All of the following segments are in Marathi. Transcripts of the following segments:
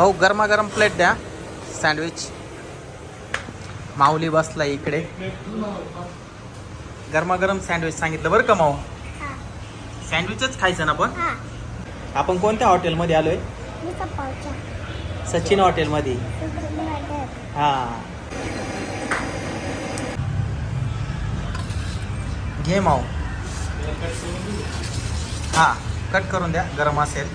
भाऊ गरमागरम प्लेट द्या. सँडविच माऊली बसला इकडे. गरमागरम सँडविच सांगितलं बरं का माऊ? सँडविचच खायचं ना पण हा. आपण कोणत्या हॉटेलमध्ये आलोय? सचिन हॉटेलमध्ये हा. घे माऊ. हा कट करून द्या गरम असेल.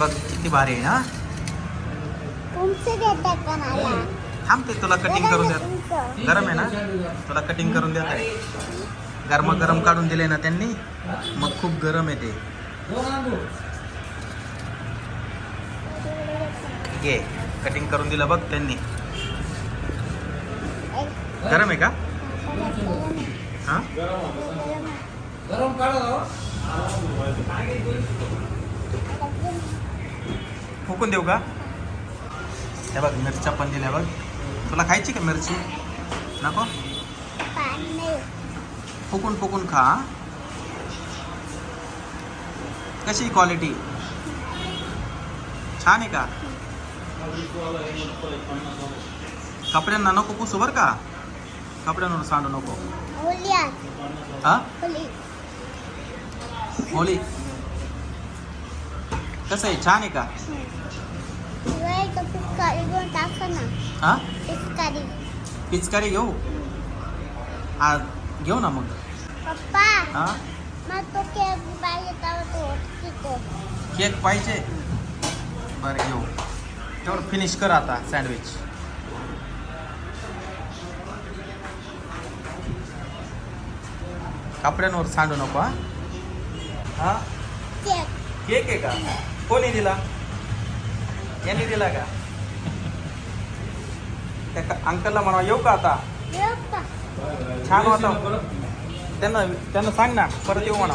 बघ किती भारी आहे ना? मला? थांबते तुला कटिंग करून द्या गरम आहे ना? तुला कटिंग करून देत आहे. गरम गरम काढून दिले ना त्यांनी मग खूप गरम आहे ते. घे कटिंग करून दिलं बघ त्यांनी. गरम आहे का? हा? गरम काढा फुकून देऊ का? हे बघ मिरच्या पण दिल्या बघ. तुला खायची का मिरची? नको? फुकून फुकून खा कशी क्वालिटी छान आहे का? कपड्यांना नको पुसू बर का? कपड्यांवर सांडू नको. हा? होली कसं आहे? छान आहे का? हा? पिचकारी. पिचकारी घेऊ? हा घेऊ ना मग. हा? केक पाहिजे बरं घेऊ. तेवढं फिनिश कर आता सँडविच कपड्यांवर सांडू नको हा? केक. केक आहे का? कोणी दिला? यांनी दिला का? त्या अंकलला म्हणा येऊ का आता? येऊ का? छान होता त्यांना त्यांना सांग ना परत येऊ म्हणा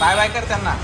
बाय बाय कर त्यांना.